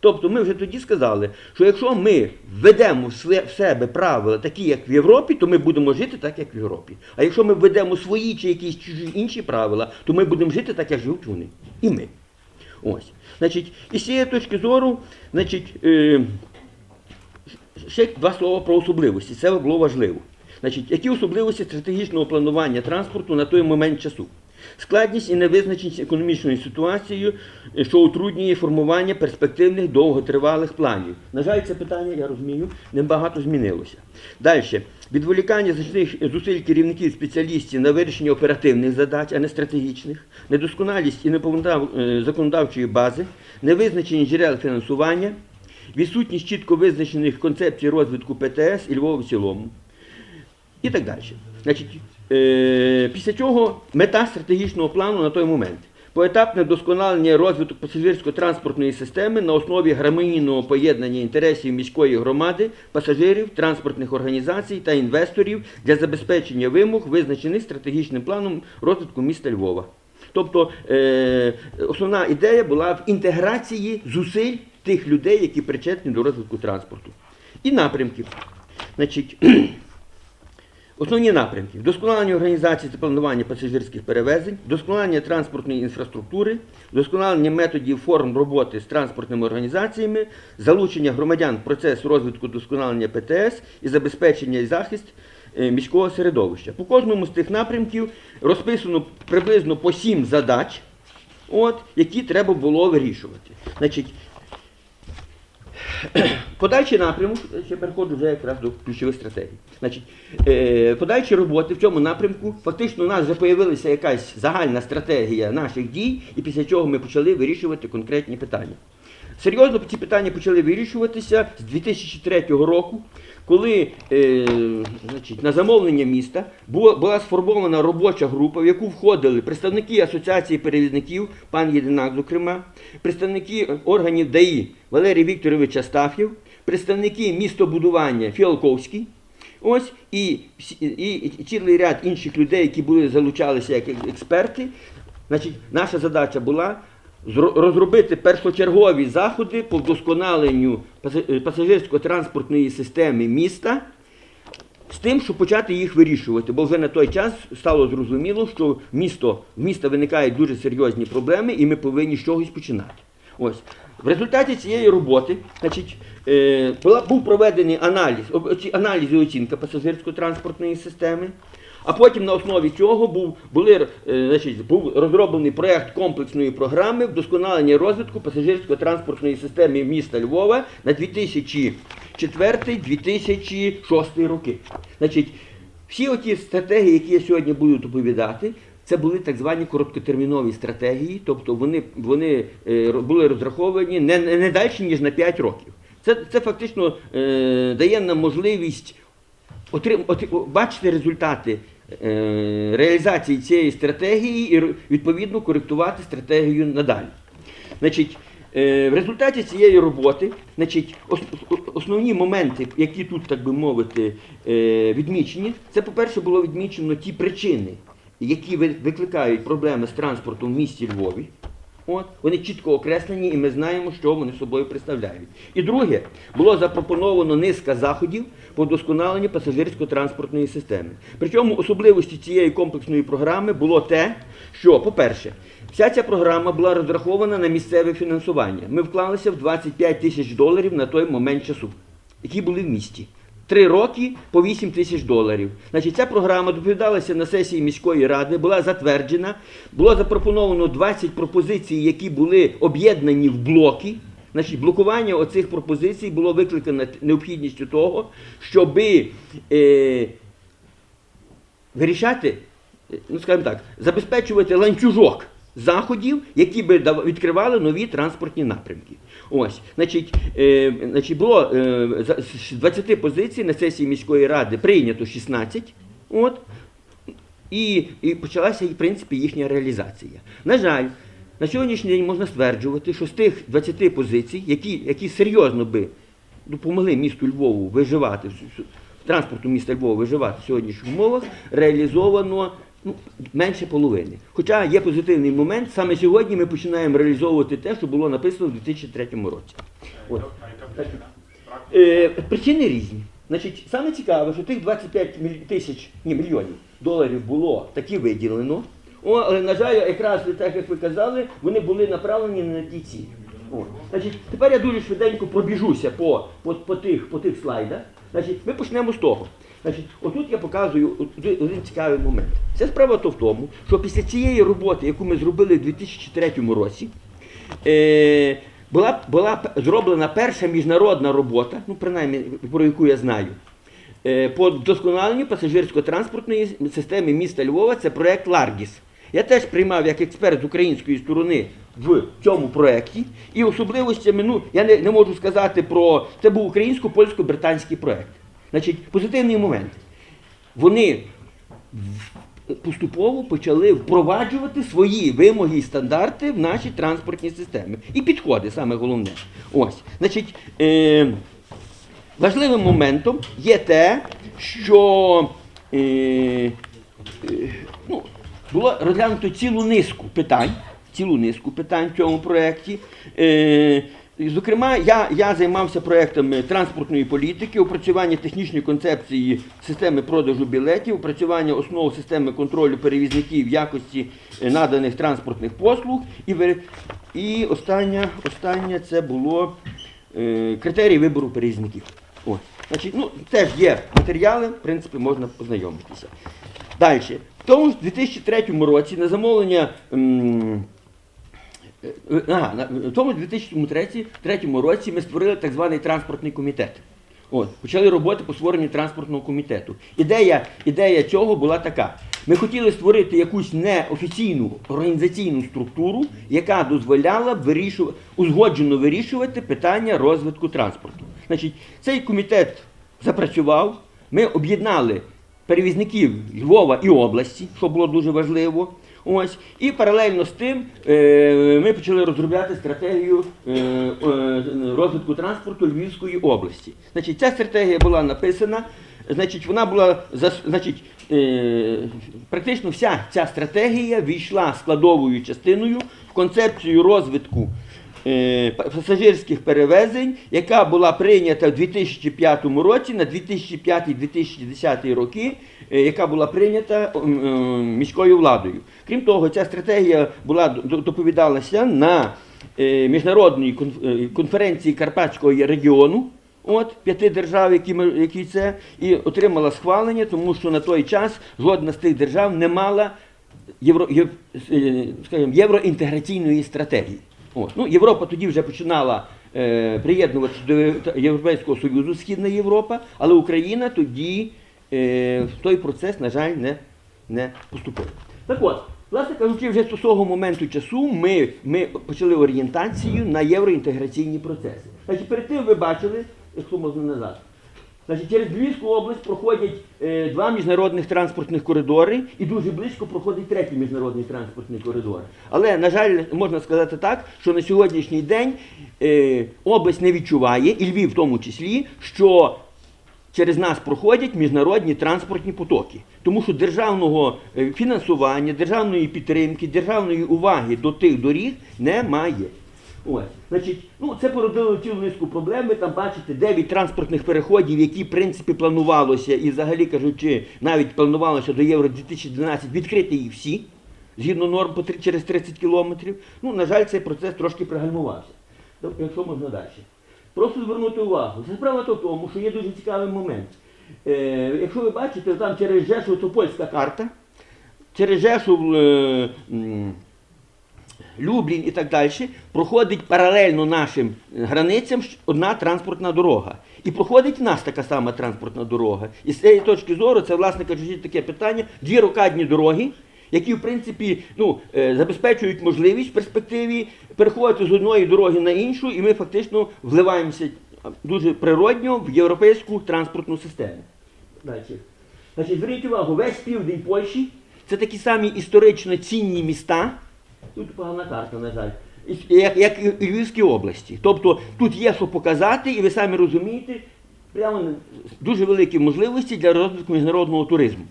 Тобто ми вже тоді сказали, що якщо ми введемо в себе правила такі, як в Європі, то ми будемо жити так, як в Європі. А якщо ми введемо свої чи якісь чужі інші правила, то ми будемо жити так, як живуть вони. І ми. Ось. Значить, і з цієї точки зору, значить, е, ще два слова про особливості. Це було важливо. Значить, які особливості стратегічного планування транспорту на той момент часу? Складність і невизначеність економічною ситуацією, е, що утруднює формування перспективних довготривалих планів. На жаль, це питання, я розумію, небагато змінилося. Далі. Відволікання значних зусиль керівників спеціалістів на вирішення оперативних задач, а не стратегічних, недосконалість і неповнота е, законодавчої бази, невизначеність джерел фінансування, відсутність чітко визначених концепцій розвитку ПТС і Львова в цілому. І так далі. Значить, після чого мета стратегічного плану на той момент. Поетапне вдосконалення розвиток пасажирсько-транспортної системи на основі гармонійного поєднання інтересів міської громади, пасажирів, транспортних організацій та інвесторів для забезпечення вимог, визначених стратегічним планом розвитку міста Львова. Тобто е, основна ідея була в інтеграції зусиль тих людей, які причетні до розвитку транспорту. І напрямків. Значить, Основні напрямки вдосконалення організації та планування пасажирських перевезень, вдосконалення транспортної інфраструктури, вдосконалення методів форм роботи з транспортними організаціями, залучення громадян в процес розвитку вдосконалення ПТС і забезпечення і захист е, міського середовища. По кожному з тих напрямків розписано приблизно по сім задач, от, які треба було вирішувати. Значить, Подальший напрямок, ще переходжу вже якраз до ключових стратегій. Значить, е, подальші роботи в цьому напрямку, фактично у нас вже з'явилася якась загальна стратегія наших дій, і після чого ми почали вирішувати конкретні питання. Серйозно ці питання почали вирішуватися з 2003 року, коли е, значить, на замовлення міста була, була сформована робоча група, в яку входили представники Асоціації перевізників, пан Єдинак, зокрема, представники органів ДАІ Валерій Вікторович Астаф'єв, представники містобудування Фіалковський. Ось і, і, і цілий ряд інших людей, які були залучалися як експерти. Значить, наша задача була розробити першочергові заходи по вдосконаленню е, пасажирсько-транспортної системи міста з тим, щоб почати їх вирішувати. Бо вже на той час стало зрозуміло, що місто, в міста виникають дуже серйозні проблеми, і ми повинні з чогось починати. Ось. В результаті цієї роботи значить, е, був проведений аналіз, аналіз і оцінка пасажирсько-транспортної системи. А потім на основі цього був, були, е, значить, був розроблений проєкт комплексної програми вдосконалення розвитку пасажирсько-транспортної системи міста Львова на 2004-2006 роки. Значить, всі оті стратегії, які я сьогодні буду доповідати, це були так звані короткотермінові стратегії, тобто вони, вони е, були розраховані не, не далі, ніж на 5 років. Це, це фактично е, дає нам можливість отрим, от, бачити результати е, реалізації цієї стратегії і відповідно коректувати стратегію надалі. Значить, е, в результаті цієї роботи, значить, ос- основні моменти, які тут, так би мовити, е, відмічені, це, по-перше, було відмічено ті причини, які викликають проблеми з транспортом в місті Львові. От, вони чітко окреслені, і ми знаємо, що вони собою представляють. І друге, було запропоновано низка заходів по вдосконаленню пасажирсько-транспортної системи. Причому особливості цієї комплексної програми було те, що, по-перше, вся ця програма була розрахована на місцеве фінансування. Ми вклалися в 25 тисяч доларів на той момент часу, які були в місті. Три роки по 8 тисяч доларів. Значить, ця програма доповідалася на сесії міської ради, була затверджена, було запропоновано 20 пропозицій, які були об'єднані в блоки. Значить, блокування оцих пропозицій було викликано необхідністю того, щоб е, вирішати, е, ну скажімо так, забезпечувати ланцюжок заходів, які би відкривали нові транспортні напрямки. Ось, значить, е, значить було е, з 20 позицій на сесії міської ради прийнято 16. От, і, і почалася, в принципі, їхня реалізація. На жаль, на сьогоднішній день можна стверджувати, що з тих 20 позицій, які, які серйозно би допомогли місту Львову виживати, транспорту міста Львова виживати в сьогоднішніх умовах, реалізовано ну, менше половини. Хоча є позитивний момент, саме сьогодні ми починаємо реалізовувати те, що було написано в 2003 році. От. Е, причини різні. Значить, саме цікаве, що тих 25 тисяч ні, мільйонів доларів було таки виділено. О, але, на жаль, якраз так як ви казали, вони були направлені на ті цілі. О, значить, тепер я дуже швиденько пробіжуся по, по, по, тих, по тих слайдах. Значить, ми почнемо з того. Значить, отут я показую один цікавий момент. Це справа то в тому, що після цієї роботи, яку ми зробили в 2003 році, е, була, була зроблена перша міжнародна робота, ну принаймні про яку я знаю, е, по вдосконаленню пасажирсько-транспортної системи міста Львова. Це проект Ларгіс. Я теж приймав як експерт з української сторони в цьому проєкті. І особливостями, ну, я не, не можу сказати про. Це був українсько-польсько-британський проєкт. Значить, позитивний момент. Вони поступово почали впроваджувати свої вимоги і стандарти в наші транспортні системи. І підходи, саме головне. Ось. Значить, е, важливим моментом є те, що е, е, ну, було розглянуто цілу низку питань, цілу низку питань в цьому проєкті. Е, Зокрема, я, я займався проектами транспортної політики, опрацювання технічної концепції системи продажу білетів, опрацювання основ системи контролю перевізників якості е, наданих транспортних послуг. І, і останнє, останнє це було е, критерії вибору перевізників. О, значить, ну, теж є матеріали, в принципі, можна познайомитися. Далі. В тому ж 2003 році на замовлення. м, Е, Ага, на- в тому 2003 році ми створили так званий транспортний комітет. От, почали роботи по створенню транспортного комітету. Ідея, ідея цього була така. Ми хотіли створити якусь неофіційну організаційну структуру, яка дозволяла б вирішувати, узгоджено вирішувати питання розвитку транспорту. Значить, цей комітет запрацював, ми об'єднали перевізників Львова і області, що було дуже важливо. Ось, і паралельно з тим е, ми почали розробляти стратегію е, е, розвитку транспорту Львівської області. Значить, ця стратегія була написана, значить, вона була значить, практично вся ця стратегія війшла складовою частиною в концепцію розвитку пасажирських перевезень, яка була прийнята в 2005 році на 2005-2010 роки, е, яка була прийнята е, міською владою. Крім того, ця стратегія була до- доповідалася на е, міжнародній е, конференції Карпатського регіону. От п'яти держав, які які це, і отримала схвалення, тому що на той час жодна з тих держав не мала євро, єв, е, скажімо, євроінтеграційної стратегії. От. Ну, Європа тоді вже починала е, приєднуватися до Європейського Союзу, Східна Європа, але Україна тоді е, в той процес, на жаль, не, не поступила. Так от, власне кажучи, вже з того моменту часу ми, ми почали орієнтацію на євроінтеграційні процеси. Значить, перед тим ви бачили, якщо можна назад. Значить, через Львівську область проходять е, два міжнародних транспортних коридори, і дуже близько проходить третій міжнародний транспортний коридор. Але, на жаль, можна сказати так, що на сьогоднішній день е, область не відчуває, і Львів в тому числі, що через нас проходять міжнародні транспортні потоки. Тому що державного е, фінансування, державної підтримки, державної уваги до тих доріг немає. Ось, значить, ну це породило цілу низку проблем. Ви там бачите 9 транспортних переходів, які в принципі планувалося, і взагалі кажучи, навіть планувалося до Євро 2012 відкрити їх всі, згідно норм по через 30 кілометрів. Ну, на жаль, цей процес трошки пригальмувався. Якщо можна далі. Просто звернути увагу. Це справа то в тому, що є дуже цікавий момент. Е, якщо ви бачите, там через Жешув, то польська карта, через Жешув. Е, Люблін і так далі, проходить паралельно нашим границям одна транспортна дорога. І проходить в нас така сама транспортна дорога. І з цієї точки зору, це, власне кажучи, таке питання, дві рокадні дороги, які, в принципі, ну, е, забезпечують можливість в перспективі переходити з одної дороги на іншу, і ми фактично вливаємося дуже природньо в європейську транспортну систему. Далі. Значить, зверніть увагу, весь південь Польщі це такі самі історично цінні міста. Тут погана карта, на жаль. Як, як і Львівській області. Тобто тут є що показати, і ви самі розумієте, прямо дуже великі можливості для розвитку міжнародного туризму.